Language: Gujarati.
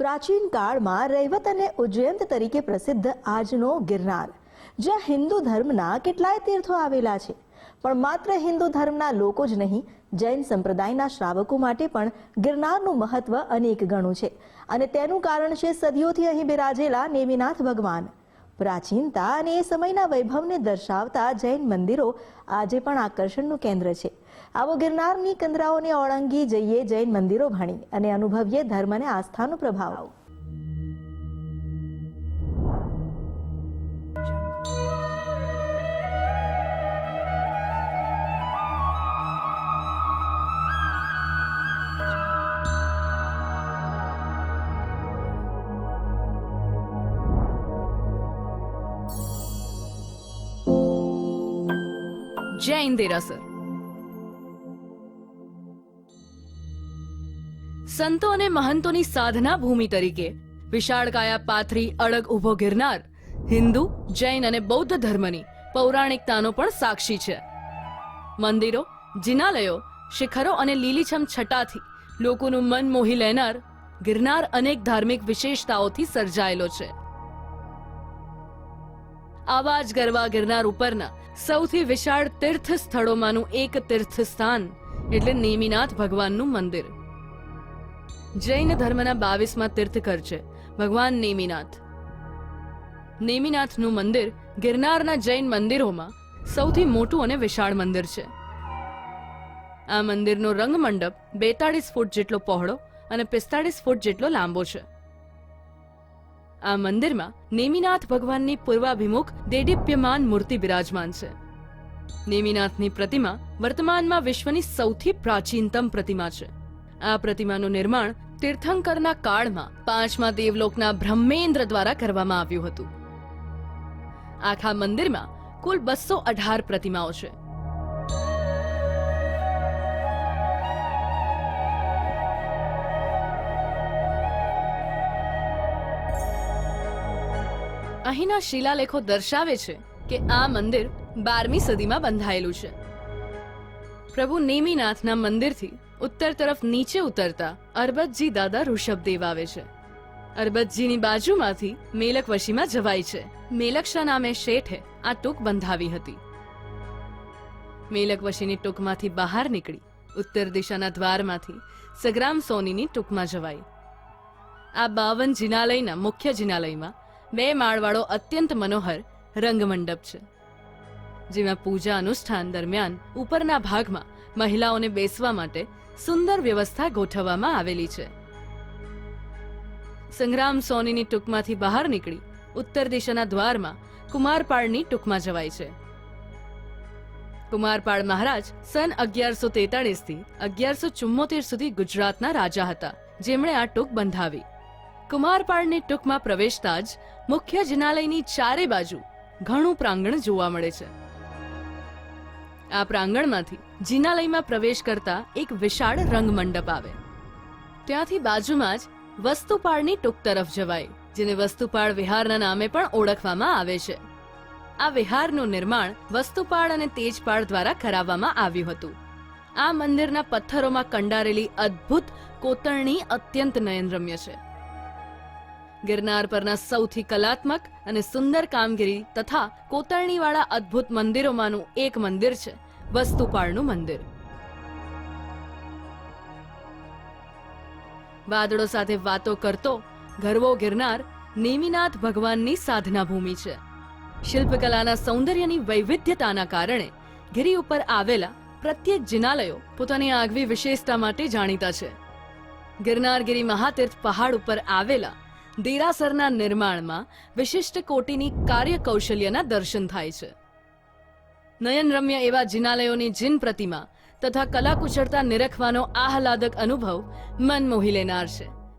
પ્રાચીન કાળમાં રૈવત અને ઉજ્જૈંત તરીકે પ્રસિદ્ધ આજનો ગિરનાર, જ્યાં હિન્દુ ધર્મના કેટલાય તીર્થો આવેલા છે. પણ માત્ર હિન્દુ ધર્મના લોકો જ નહીં, જૈન સંપ્રદાયના શ્રાવકો માટે પણ ગિરનારનું મહત્વ અનેક ગણું છે. અને તેનું કારણ છે સદીઓથી અહીં બિરાજેલા નેમિનાથ ભગવાન. પ્રાચીનતા અને એ સમયના વૈભવને દર્શાવતા જૈન મંદિરો આજે પણ આકર્ષણનું કેન્દ્ર છે. આવો ગિરનારની કંદરાઓને ઓળંગી જઈએ જૈન મંદિરો ભણી અને અનુભવીએ ધર્મ અને આસ્થાનો પ્રભાવ. જૈન સર. સંતો અને મહંતોની સાધના ભૂમિ તરીકે વિશાળકાયા પાથરી અડગ ઊભો ગિરનાર, હિન્દુ, જૈન અને બૌદ્ધ ધર્મની પૌરાણિકતાનો પણ સાક્ષી છે. મંદિરો, જિનાલયો, શિખરો અને લીલીછમ છટાથી લોકોનું મન મોહી લેનાર ગિરનાર અનેક ધાર્મિક વિશેષતાઓથી સર્જાયેલો છે. આવા જ ગરવા ગિરનાર ઉપરના સૌથી વિશાળ તીર્થ સ્થળોમાંનું એક તીર્થ સ્થાન એટલે નેમિનાથ ભગવાનનું મંદિર. જૈન ધર્મના બાવીસમાં તીર્થકર છે, ભગવાન નેમિનાથ. નેમિનાથનું મંદિર ગિરનારના જૈન મંદિરોમાં સૌથી મોટું અને વિશાળ મંદિર છે. આ મંદિરનો રંગમંડપ બેતાળીસ ફૂટ જેટલો પહોળો અને પિસ્તાળીસ ફૂટ જેટલો લાંબો છે. આ મંદિરમાં નેમિનાથ ભગવાનની પૂર્વાભિમુખ દેદીપ્યમાન મૂર્તિ બિરાજમાન છે. નેમિનાથની પ્રતિમા વર્તમાનમાં વિશ્વની સૌથી પ્રાચીનતમ પ્રતિમા છે. આ પ્રતિમાનું નિર્માણ તીર્થંકરના કાળમાં પાંચમા દેવલોકના બ્રહ્મેન્દ્ર દ્વારા કરવામાં આવ્યું હતું. આખા મંદિરમાં કુલ બસો અઢાર પ્રતિમાઓ છે. અહીંના શિલાલેખો દર્શાવે છે કે આ મંદિર બારમી સદીમાં બંધાયેલું છે. પ્રભુ નેમિનાથના મંદિરથી ઉત્તર તરફ નીચે ઉતરતા અરબતજી દાદા ઋષભદેવ આવે છે. અરબતજીની બાજુમાંથી મેલકવશીમાં જવાય છે. મેલક્ષા નામે શેઠે આ ટૂંક બંધાવી હતી. મેલકવશીની ટૂંકમાંથી બહાર નીકળી ઉત્તર દિશાના દ્વારમાંથી સગ્રામ સોનીની ટૂંકમાં જવાય. આ બાવન જિનાલયના મુખ્ય જિનાલયમાં બે માળવાળો અત્યંત મનોહર રંગમંડપ છે, જેમાં પૂજા અનુષ્ઠાન દરમિયાન ઉપરના ભાગમાં મહિલાઓને બેસવા માટે સુંદર વ્યવસ્થા ગોઠવવામાં આવેલી છે. સંગ્રામ સોનીની ટૂંકમાંથી બહાર નીકળી ઉત્તર દિશાના દ્વારમાં કુમારપાળની ટૂંકમાં જવાય છે. કુમારપાળ મહારાજ સન અગિયારસો તેતાળીસથી અગિયારસો ચુમ્મોતેર સુધી ગુજરાતના રાજા હતા, જેમણે આ ટૂંક બંધાવી. કુમારપાળની ટૂંકમાં પ્રવેશતા જ મુખ્ય જિનાલયની ચારે બાજુ ઘણું પ્રાંગણ જોવા મળે છે. આ પ્રાંગણમાંથી જિનાલયમાં પ્રવેશ કરતા એક વિશાળ રંગમંડપ આવે. ત્યાંથી બાજુમાં જ વસ્તુપાળની ટૂંક તરફ જવાય, જેને વસ્તુપાળ વિહારના નામે પણ ઓળખવામાં આવે છે. આ વિહારનું નિર્માણ વસ્તુપાળ અને તેજપાળ દ્વારા કરાવવામાં આવ્યું હતું. આ મંદિરના પથ્થરોમાં કંડારેલી અદ્ભુત કોતરણી અત્યંત નયનરમ્ય છે. ગિરનાર પરના સૌથી કલાત્મક અને સુંદર કામગીરી તથા કોતરણીવાળા અદ્ભુત મંદિરોમાંનું એક મંદિર છે, વસ્તુપાળનું મંદિર. વાદળો સાથે વાતો કરતો ગરવો ગિરનાર નેમિનાથ ભગવાનની સાધના ભૂમિ છે. શિલ્પકલાના સૌંદર્યની વૈવિધ્યતાના કારણે ગિરી ઉપર આવેલા પ્રત્યેક જિનાલયો પોતાની આગવી વિશેષતા માટે જાણીતા છે. ગિરનારગીરી મહાતીર્થ પહાડ ઉપર આવેલા દેરાસરના નિર્માણમાં વિશિષ્ટ કોટીની કાર્યકૌશલ્યના દર્શન થાય છે. નયનરમ્ય એવા જિનાલયોની જીન પ્રતિમા તથા કલાકુશળતા નિરખવાનો આહલાદક અનુભવ મન મોહી લેનાર છે.